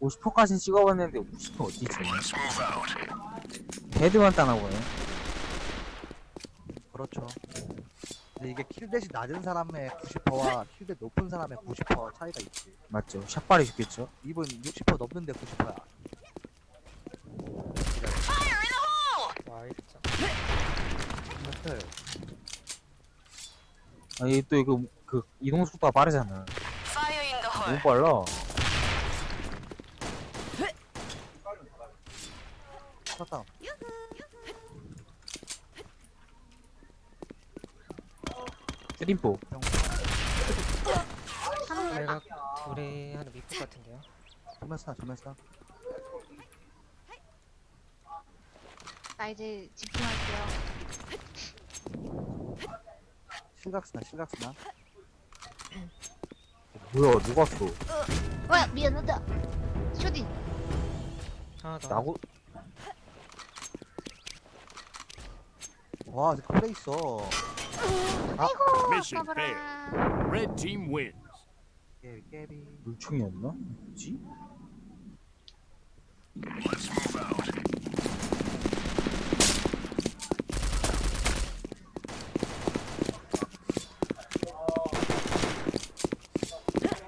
50%까지 찍어봤는데 50% 어디 있지? 헤드만 따나보네. 그렇죠. 근데 이게 킬댓이 낮은 사람의 90%와 킬댓 높은 사람의 90% 차이가 있지. 맞죠? 샷발이 죽겠죠? 이분 60% 넘는데 90%야. 와 진짜 이것들 아니, 또 이거, 그, 이동 속도가 빠르잖아. Fire in the 너무 hole. 빨라. 쳤다. 쓰림포. 내가 둘이 하는 미국 같은데요 정면 스나 정면 스나. 나 이제 집중할게요. 실각 스나 실각 스나. 뭐야, 누가 쏘? 와 미안하다. 쇼딘. 하나 더 나고, 와 플레이 있어. 아이고 Mission 까봐라. Red team wins. 깨비 깨비. 물총이었나? 뭐지?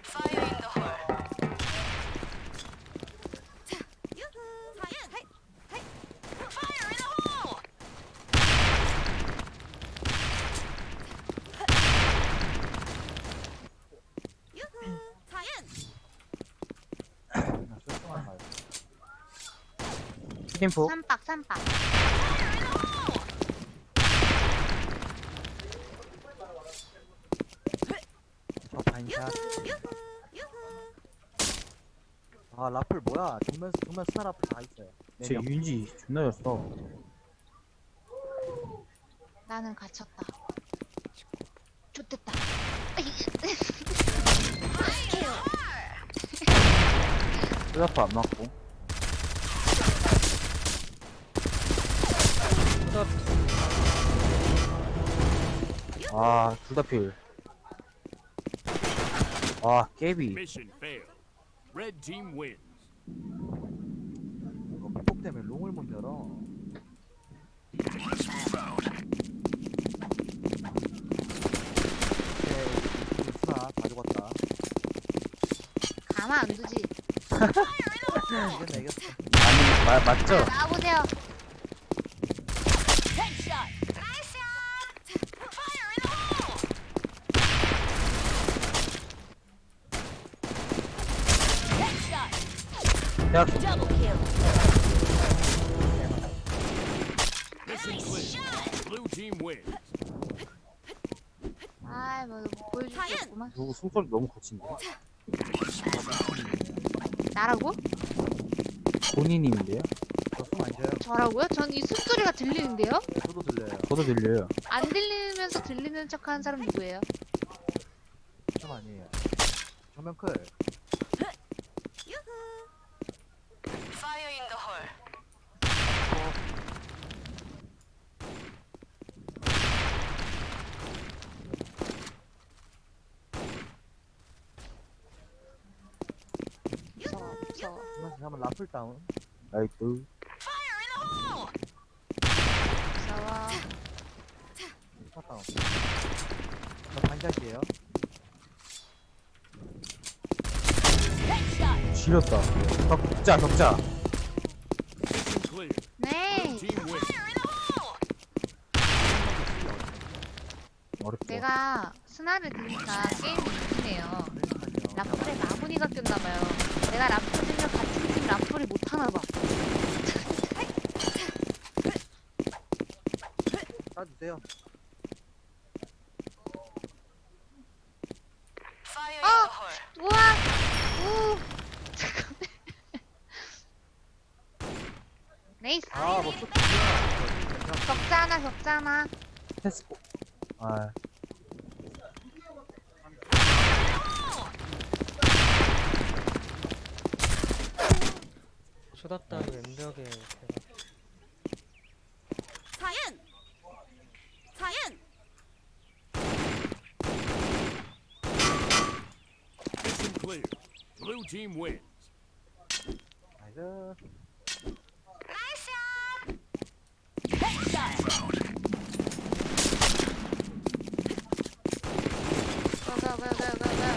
Fire in the hole. Fire in the hole. 나 쏠쏠한 말. 쓰림포. 삼박 삼박. 저 반샷. 아 라플 뭐야? 정면 정면 스나 라플 다 있어요. 네 쟤 명. 윤지 존나 졌어. 나는 갇혔다. 좋됐다. 쓰라프 안 맞고. 아, 둘 다 필. 아, 깨비. Mission failed. Red team wins. 이거 폭 때문에 롱을 못 열어. 네, 스나 다 죽었다. 가만 안 두지. 이겼네 이겼어. 아니, 마, 맞죠? 나보세요. Double kill. Mission clear. Blue team wins. 아이 뭐못 보여주겠구만. 누구 숨소리 너무 거친데? 나라고? 본인님인데요? 저숨안 쉬어요. 저라고요? 전 이 숨소리가 들리는데요? 저도 들려요. 저도 들려요. 안 들리면서 들리는 척하는 사람 누구예요? 좀 아니에요. 정면 클. 정면 스나 하면 라플 다운. hole. 무서워. 스나 다운. 저. Headshot. 지렸다. 격자, 격자. Mission clear. 네. Blue team wins. Fire in the hole. 어렵죠. 내가 스나를 드니까 게임이 이기네요. 라플에 마무니가 꼈나봐요. 내가 라플 팀 라플이 못하나 봐. 따주세요. Hole. 우와! 우! 잠깐만. 네이스. 아, 뭐 또. 격자 하나, 격자 하나. 테스코. 아, 쇼답다리 왼벽에 대가 Cyan. Cyan. Mission clear. Blue team wins. 나이스. 가가가가가가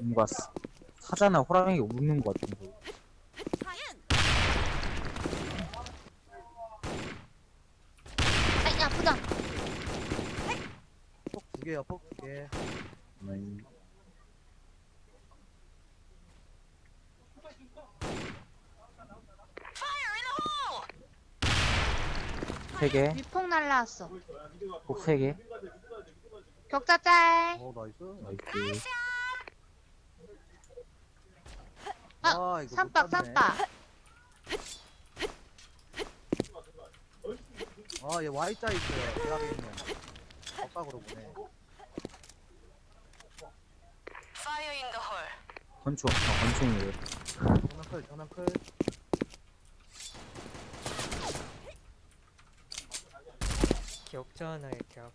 뭔가 사- 사자나 호랑이가 웃는 것 같은 거. 아이 아프다 폭두 개요, 폭두 개. 음, 세 개, 위폭 날라왔어 꼭세 개. 격자 짤 오, 나이스. 나이스. 아, 아, 이거 못 삼박 봤네. 아, 얘 Y자 있어요. 대학에 있는. 엇각으로 보네. Fire in the hole. 권총, 아, 권총이에요. 정면 클, 정면 클. 격자 하나에 격.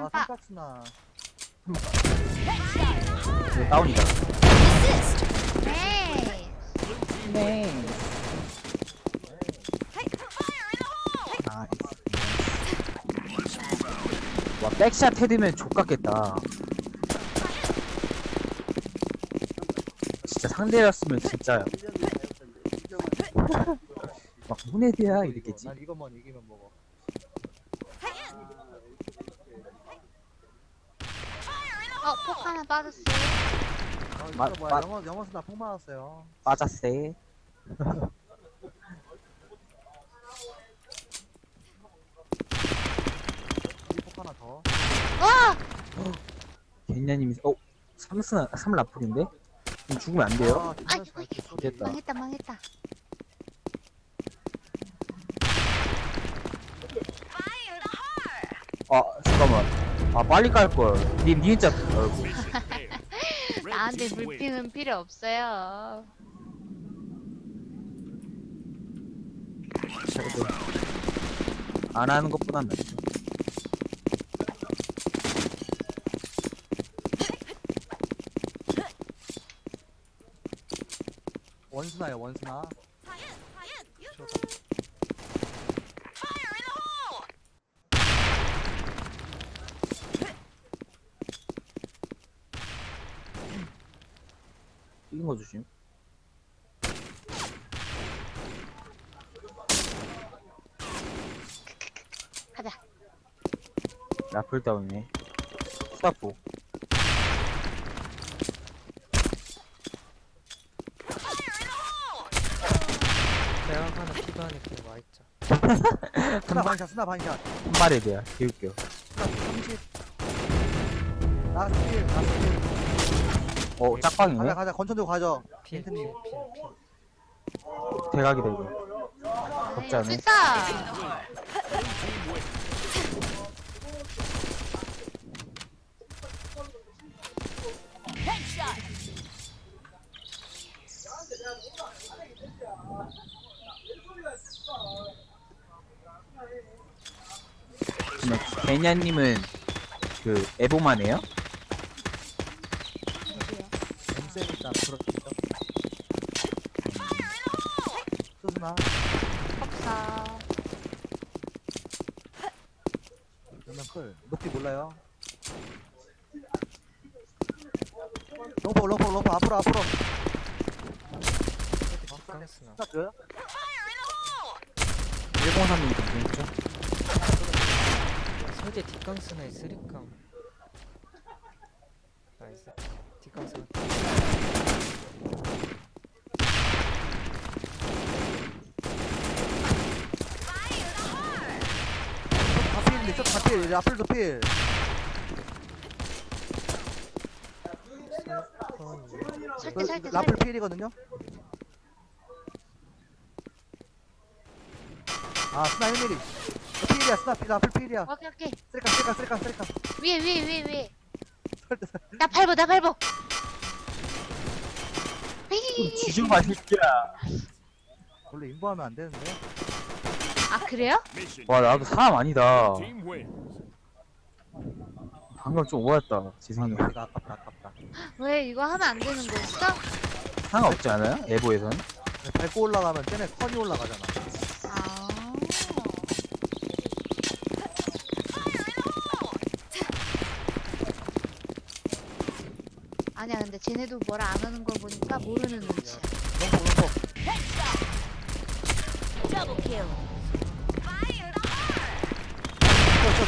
아, 삼박 삼박스나. 네, 다운이다. 네 네. 나이스. 와, 백샷 헤드면 족같겠다. 진짜 상대였으면 진짜 막 문헤드야 이랬겠지. 난 이것만 이기면 먹어. 어 폭 하나 빠졌어 아, 이거 마- 뭐야? 마- 영어, 영어 스나 폭 맞았어요. 빠졌세. 이폭 하나 더. 와 겐냐님이 어 삼스나 삼 라플인데? 죽으면 안 돼요? 아, 아이, 괜찮았어. 아이, 됐다. 망했다 망했다 아 잠깐만. 아 빨리 깔 걸. 니 니자. 아이고. Red 나한테. 불핑은 필요 없어요 그래도 안 하는 것보단 낫죠. 원스나요, 원스나. 거 조심. 가자 라플 다운이네. 수다포. 대학 하나 그 와있자. 스나 반샷, 스나 반샷. 한 마리에 대야 개웃겨. 스나 30. 라스트 킬, 라스트 킬. 어 짝방이네. 가자, 가자. 건천 들고 가죠. 피해 피해 빈트님. 피해 피해. 대각이다 이거. 덥지 않네. 됐다 그러면 베냐님은 그 에보만 해요? 엠쌤이니까 그렇겠죠. 수스나. 없어 그러면 클. 높이 몰라요. 로퍼, 로퍼, 로퍼. 앞으로, 앞으로. 깡스나. 줘요? 103이니까 재밌죠? 설계 뒷깡스나에 쓰리깡. 나이스. 뒷깡스 나. 다 필인데, 저다 필. 설건. 설대 그, 라플 설대 필이거든요? 아, 스나 1mm. 필이야, 스나 필, 라플 필이야. 오케이 오케이 쓰리카, 쓰리카, 쓰리카, 쓰리카. 위에 위에 위에 위에. 나 밟어 나 밟어 좀 지져봐 새끼야. 원래 인보하면 안 되는데. 아 그래요? 와 나도 사람 아니다. 방금 좀 오했다 내가 아깝다 아깝다 왜 이거 하면 안 되는 거였어? 상관없지 않아요? 에보에선 근데 밟고 올라가면 쟤네 컨이 올라가잖아 아. 아니야 근데 쟤네도 뭐라 안 하는 걸 보니까 모르는 눈치야. Double kill. 저저저저저 Double kill.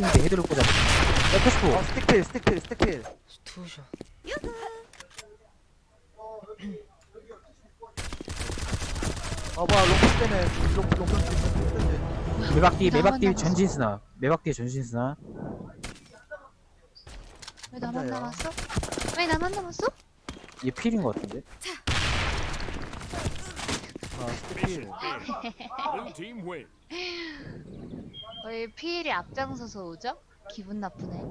와 필인데 헤드를 꽂아 백스포 어 스틱필 스틱필 스틱필. 투샷 어 뭐야 롱포 때문에 롱 롱포 때문에 매박 뒤에 매박 나만 전진 스나. 매박 뒤에 전진 스나. 왜 나만 혼자요? 남았어? 왜 나만 남았어? 얘 필인 것 같은데? 어 스틱필. Blue team wins. 왜 피일이 앞장서서 오죠? 기분 나쁘네.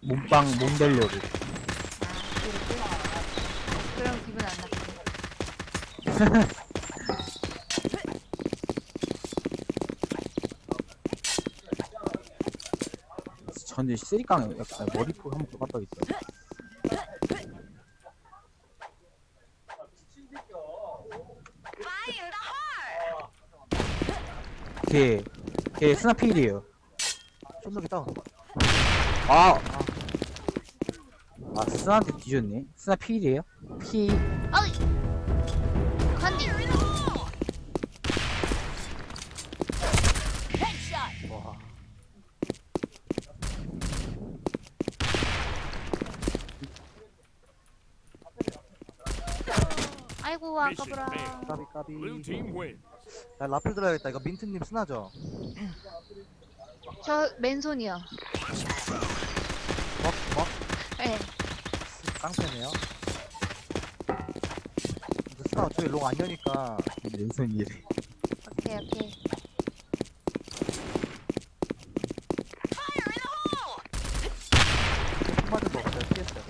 몸빵 몸 되려고 아 이렇게? 그럼 기분 안 나쁘네. 전진 쓰리깡 약간 머리포 한번 더 깜빡했 걔, 걔 스나 필이에요 쫀득이 다운 아! 아, 스나한테 뒤졌네. 스나 필이에요? 피, 어이. 컨디. Headshot. 와 아이고 failed. 까비 까비 Blue team wins. 야 라플 들어야겠다 이거 민트님 스나죠? 저 맨손이요. 먹? 먹? 네. 깡패네요 근데 스나 저기 롱안 여니까 왼손이래. 오케이 오케이. 한마디 먹었어요 피했어요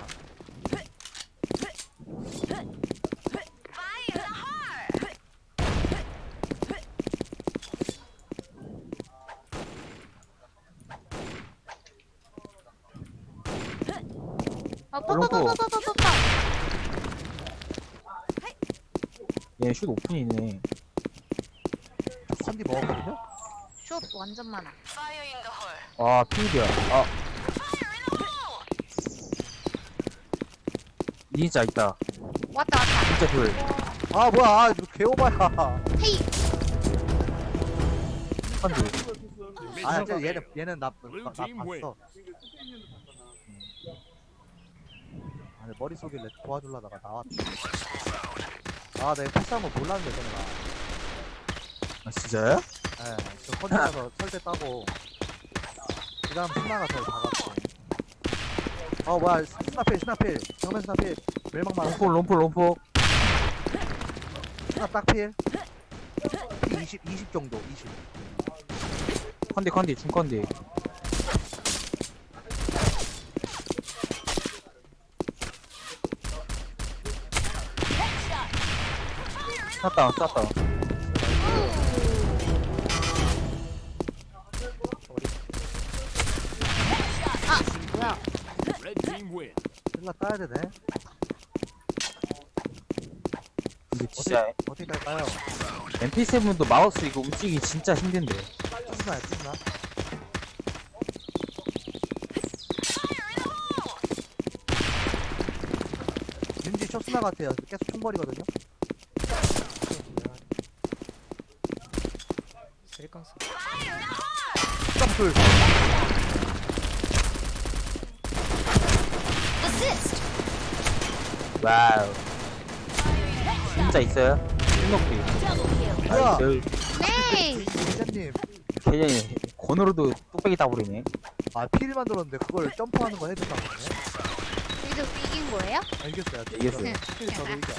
어 롱포. 뽀뽀뽀뽀뽀뽀뽀. 얘슛 오픈이네. 컨디 먹었거든요? 숏 완전 많아. 아, 필이야. 아. 진짜 있다. 왔다 왔다. 진짜 둘. 아 뭐야 아 이거 개오바야 헤이. 컨디. 아 Mission 이제 얘는. 얘는 나, Blue 나, 나 team wins. 봤어 아 내 머릿속에 내 도와주려다가 나왔다. 아 내가 패스한 거 몰랐는데 쟤네가 아, 진짜요? 예 저 컨디에서 설대 따고. 그 다음 스나가 저를 박았고 어 뭐야 스나필 스나필. 정면 스나필. 멸망만 롬포, 롬포, 롬포. 스나 딱필. 20, 20 정도 20 컨디, 컨디, 중컨디. 쐈다, 쐈다. 뭐야? 일라 따야 되네 근데 진짜 어떻게 딸까요? MP7도 마우스 이거 움직이기 진짜 힘든데. 찐나야 찐나 윤지 쇼스나 같아요 계속 총벌이거든요 쓰리깡 스 점풀 Assist. 와우. 진짜 있어요? kill. 뭐야 나이스. 네. 개념이 권으로도 뚝배기 따버리네. 아 피를 만들었는데 그걸 점프하는 거 해준다고 하네 이제 이긴 거예요? 알겠어요 이겼어요. 필 저도 이겨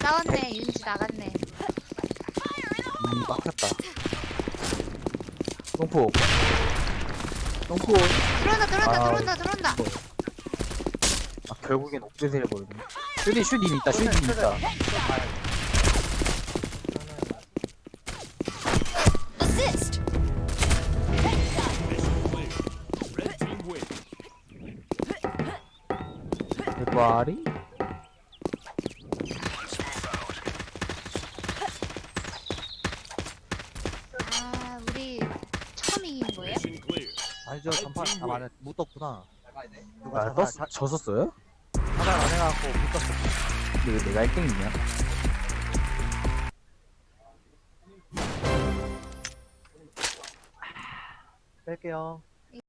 싸웠네. 윤지 나갔네. 음, 빡쳤다. 똥포. 똥포. 들어온다 들어온다 아. 들어온다 들어온다. 아, 결국엔 옥대세 해버리네. 슈디, 슈디 있다, 슈디 있다. Assist. 대발이? 아 우리 처음 이긴 거예요? Mission clear. 아니죠 아 맞네 못 떴구나 누가 아, 자살 떴, 자- 졌었어요? 자살 안 해갖고 못 떴어 근데 왜 내가 1등이냐? 뺄게요